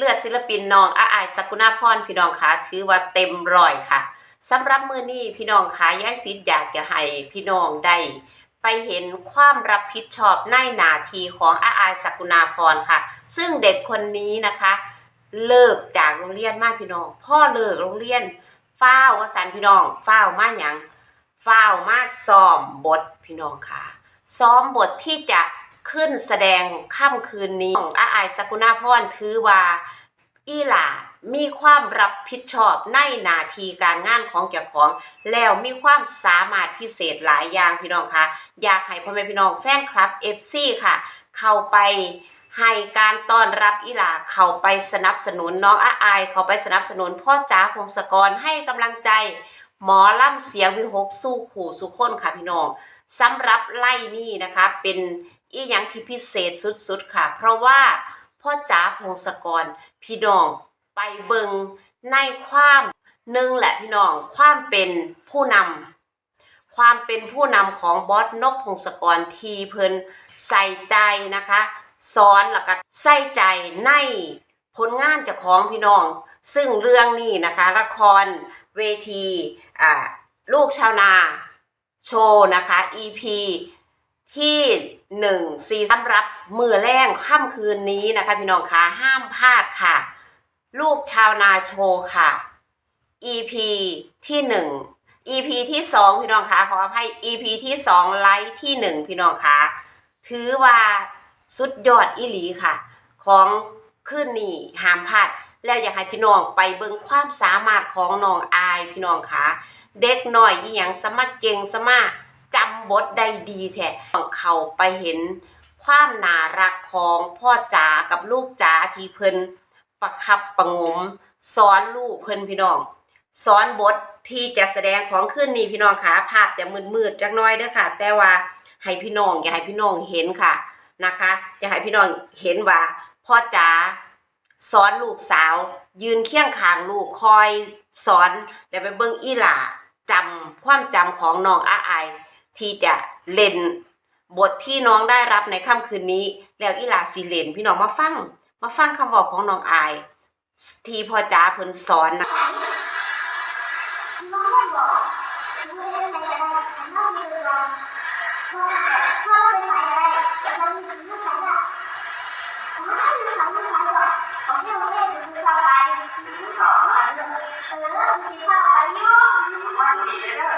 เลือดศิลปินน้องอาอายสกุณาพรพี่น้องคะถือว่าเต็มร้อยค่ะสำหรับมือนี้พี่น้องคะย้ายสิทธิ์อยากจะให้พี่น้องได้ไปเห็นความรับผิดชอบในหนาทีของอาอายสกุณาพรค่ะ ซึ่งเด็กคนนี้นะคะ เลิกจากโรงเรียนมาพี่น้อง พ่อเลิกโรงเรียนฟ้าววสันพี่น้องฟ้าวมาหยังฟ้าวมาซ้อมบทพี่น้องค่ะซ้อมบทที่จะ ขึ้นแสดงค่ำคืนนี้ของอาอายสกุณาพรถือว่าอีหล่ามีความรับผิดชอบในหนาทีการงานของเจ้าของ แล้วมีความสามารถพิเศษหลายอย่างพี่น้องคะอยากให้พ่อแม่พี่น้องแฟนคลับ FC ค่ะ เข้าไปให้การต้อนรับอีหลาเข้าไปสนับสนุนน้องอาอายเข้าไปสนับสนุนพ่อจ๋าพงศกรให้กำลังใจหมอล่ำเสียงวิหกสู้ขู่สุขคนค่ะพี่น้องสำหรับไล่นี่นะคะเป็น อีหยังที่พิเศษสุดๆค่ะ เพราะว่าพ่อจ๋าพงศกรพี่น้องไปเบิงในความหนึ่งแหละพี่น้องความเป็นผู้นำความเป็นผู้นำของบอสนกพงศกรทีเพิ่นใส่ใจนะคะสอนแล้วก็ใส่ใจในผลงานจ้าของพี่น้อง ซึ่งเรื่องนี้นะคะ ละครเวทีลูกชาวนา โชว์นะคะ EP ที่หนึ่งซีสำหรับมือแรงค่ำคืนนี้นะคะ พี่น้องคะห้ามพลาดค่ะ ลูกชาวนาโชว์ค่ะ EP ที่หนึ่ง EP ที่สองพี่น้องคะขออภัย EP ที่สองไลฟ์ที่หนึ่งพี่น้องคะถือว่าสุดยอดอีหลีค่ะ ของคืนนี้ห้ามพลาดแล้วอยากให้พี่น้องไปเบิ่งความสามารถของน้องอายพี่น้องคะเด็กหน้อยอีหยังสมัครเก่งสมา จำบทได้ดีแท้ต้องเขาไปเห็นความน่ารักของพ่อจ๋ากับลูกจ๋าที่เพิ่นประคับประงมสอนลูกเพิ่นพี่น้องสอนบทที่จะแสดงของขึ้นนี้พี่น้องขาภาพจะมืดๆจักน้อยเด้อค่ะ แต่ว่าให้พี่น้องอย่าให้พี่น้องเห็นค่ะนะคะอย่าให้พี่น้องเห็นว่าพ่อจ๋าสอนลูกสาว ยืนเคียงข้างลูกคอยสอนแล้วไปเบิ่งอีหล่าจำความจำของน้องอาอ ที่จะเล่นบทที่น้องได้รับในค่ำคืนนี้ แล้วอีลาสีเล่นพี่น้องมาฟัง มาฟังคำบอกของน้องอาย ที่พ่อจ้าเพิ่นสอนนะเออสีฟ้าไปยุ่งวันนี้เลย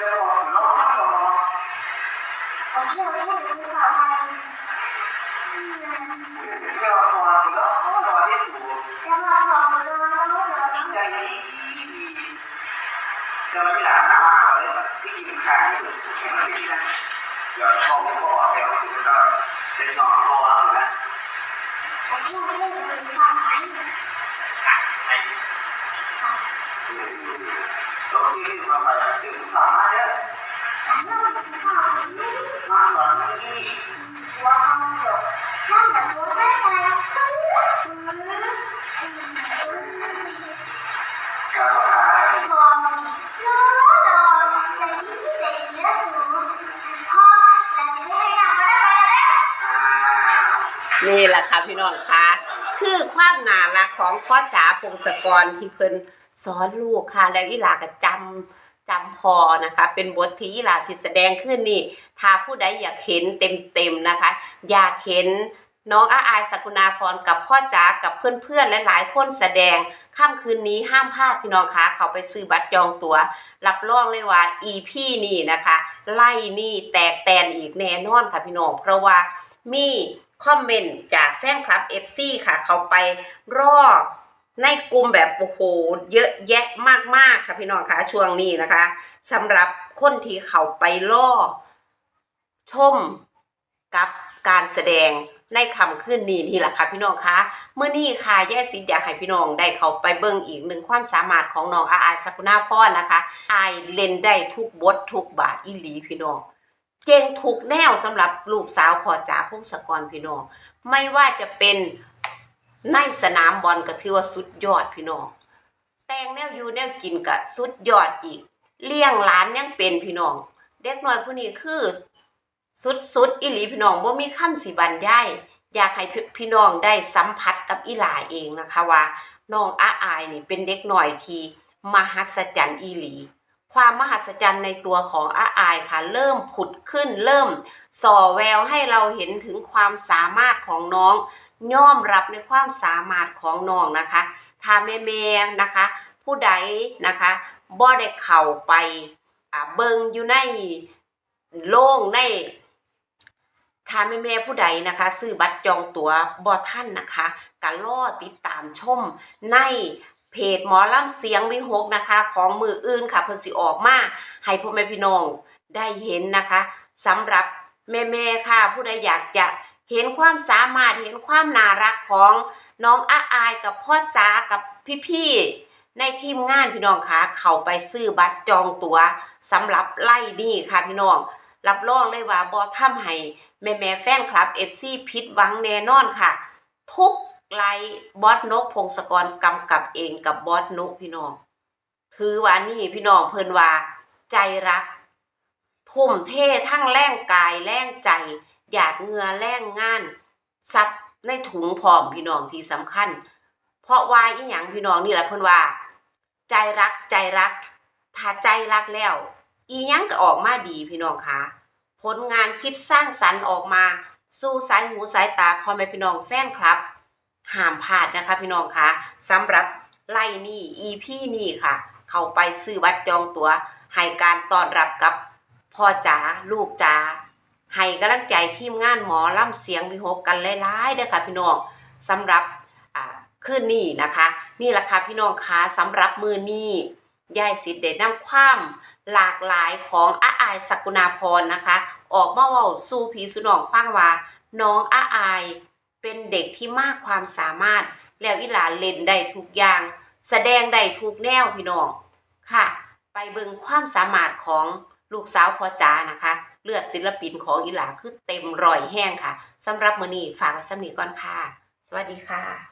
จะเอาช่วยวยทยเรื่องความร้องร้อนที่สูงบอกร้องร้องร้ใจดีดีจะมีหลังหนาวเขาเลยที่กินข้าวอยู่แข็งงดีนะเดี๋ยวพ่อผมก็ออกไปเอาสิแล้วก็ได้นอนโซ่แล้วสินะขอช่วยช่วยเป็นภาษาไทยค่ะ ลงที่ที่ไปเดี๋ยวสามารถเลือกมาหลอนไม่ดีว่าคำเดียวนั่นแต่ตัวได้ไงการประทานพอมันรอรอใจดีใจดีและสูงพอและสิให้งานมได้ไปแล้นี่แหละค่ะพี่น้องค่ะคือความน่ารักของพ่อจ๋าพงศกรที่เพิ่นสอนลูกค่ะ แล้วอีหลาก็จำจำพอนะคะ เป็นบทที่อีหลาสิแสดงขึ้นนี่ถ้าผู้ใดอยากเห็นเต็มๆนะคะ อยากเห็นน้องอาอายสกุณาพรกับพ่อจ๋ากับเพื่อนๆและหลายคนแสดงค่ำคืนนี้ห้ามพลาดพี่น้องคะเขาไปซื้อบัตรจองตัว๋ว รับรองเลยว่า EP นี่นะคะ ไล่นี่แตกแตนอีกแน่นอนค่ะพี่น้อง เพราะว่ามีคอมเมนต์จากแฟนคลับ FC ค่ะ เขาไปรอ ในกลุ่มแบบโอ้โหเยอะแยะมากๆค่ะพี่น้องคะช่วงนี้นะคะสำหรับคนที่เขาไปล่อ ชมกับการแสดงในคำขึ้นนี้นี่แหละค่ะพี่น้องคะเมื่อนี้ค่ะแย่สิอยากให้พี่น้องได้เขาไปเบิ่งอีกหนึ่งความสามารถของน้องอาอายสกุณาพรนะคะอายเล่นได้ทุกบททุกบาทอีหลีพี่น้องเก่งทุกแนวสำหรับลูกสาวพ่อจ๋าพงศกรพี่น้องไม่ว่าจะเป็น ในสนามบอลก็ถือว่าสุดยอดพี่น้อง แต่งแนวอยู่แนวกินก็สุดยอดอีก เลี้ยงหลานยังเป็นพี่น้อง เด็กน้อยผู้นี้คือสุดๆอีหลีพี่น้องบ่มีคำสิบรรยายอยากให้พี่พี่น้องได้สัมผัสกับอีหลาเองนะคะว่าน้องอาอายนี่เป็นเด็กหน้อยที่มหัศจรรย์อีหลี ความมหัศจรรย์ในตัวของอาอายค่ะ เริ่มผุดขึ้นเริ่ม ส่อแววให้เราเห็นถึงความสามารถของน้อง ยอมรับในความสามารถของน้องนะคะถ้าแม่แม่นะคะ ผู้ใดนะคะบ่ได้เข้าไปเบิงอยู่ในโล่งในถ้าแม่แม่ผู้ใดนะคะ ซื้อบัตรจองตั๋วบ่ท่านนะคะก็รอติดตามชมในเพจหมอลำเสียงวิหกนะคะ ของมืออื่นค่ะเพิ่นสิออกมาให้พ่อแม่พี่น้องได้เห็นนะคะสำหรับแม่ๆค่ะ ผู้ใดอยากจะ เห็นความสามารถเห็นความน่ารักของน้องอาอายกับพ่อจ๋ากับพี่ๆในทีมงานพี่น้องคะเขาไปซื้อบัตรจองตั๋วสำหรับไล่นี่ค่ะพี่น้อง รับรองเลยว่าบ่ทำให้แม่ๆแฟนคลับ FC ผิดหวังแน่นอนค่ะ ทุกไลฟ์บอสนกพงศกรกำกับเองกับบอสนกพี่น้อง ถือว่านี่พี่น้องเพิ่นว่า ใจรักทุ่มเททั้งแรงกายแรงใจ หยาดเงื่อแรงงานซับในถุงพร้อมพี่น้องที่สำคัญ เพราะว่าอีหยังพี่น้องนี่แหละเพิ่นว่า ใจรักใจรัก ถ้าใจรักแล้ว อีหยังก็ออกมาดีพี่น้องคะผลงานคิดสร้างสรรค์ออกมา สู่สายหูสายตาพ่อแม่พี่น้องแฟนคลับห้ามพลาดนะคะพี่น้องคะสำหรับไล่นี่ EP นี่ค่ะ เข้าไปซื้อบัตรจองตัว๋วให้การต้อนรับกับพ่อจ๋าลูกจ๋า ให้กำลังใจทีมงานหมอล่ำเสียงวิหกกันหลายๆเด้อค่ะพี่น้องสำหรับอ่าคืนนี้นะคะ นี่แหละค่ะพี่น้องคะสำหรับมือนี้ยายสิทธิ์ได้นำความหลากหลายของอาอายสักุณาพรนะคะ ออกมาว้าสู่ผีสุนองฟังว่าน้องอาอายเป็นเด็กที่มากความสามารถ แล้วอีหลาเล่นได้ทุกอย่าง แสดงได้ทุกแนวพี่น้องค่ะ ไปเบิ่งความสามารถของลูกสาวพ่อจ๋านะคะ เลือดศิลปินของอีหลาคือเต็มรอยแห้งค่ะสำหรับมื้อนี้ฝากไว้สำนีก่อนค่ะ สวัสดีค่ะ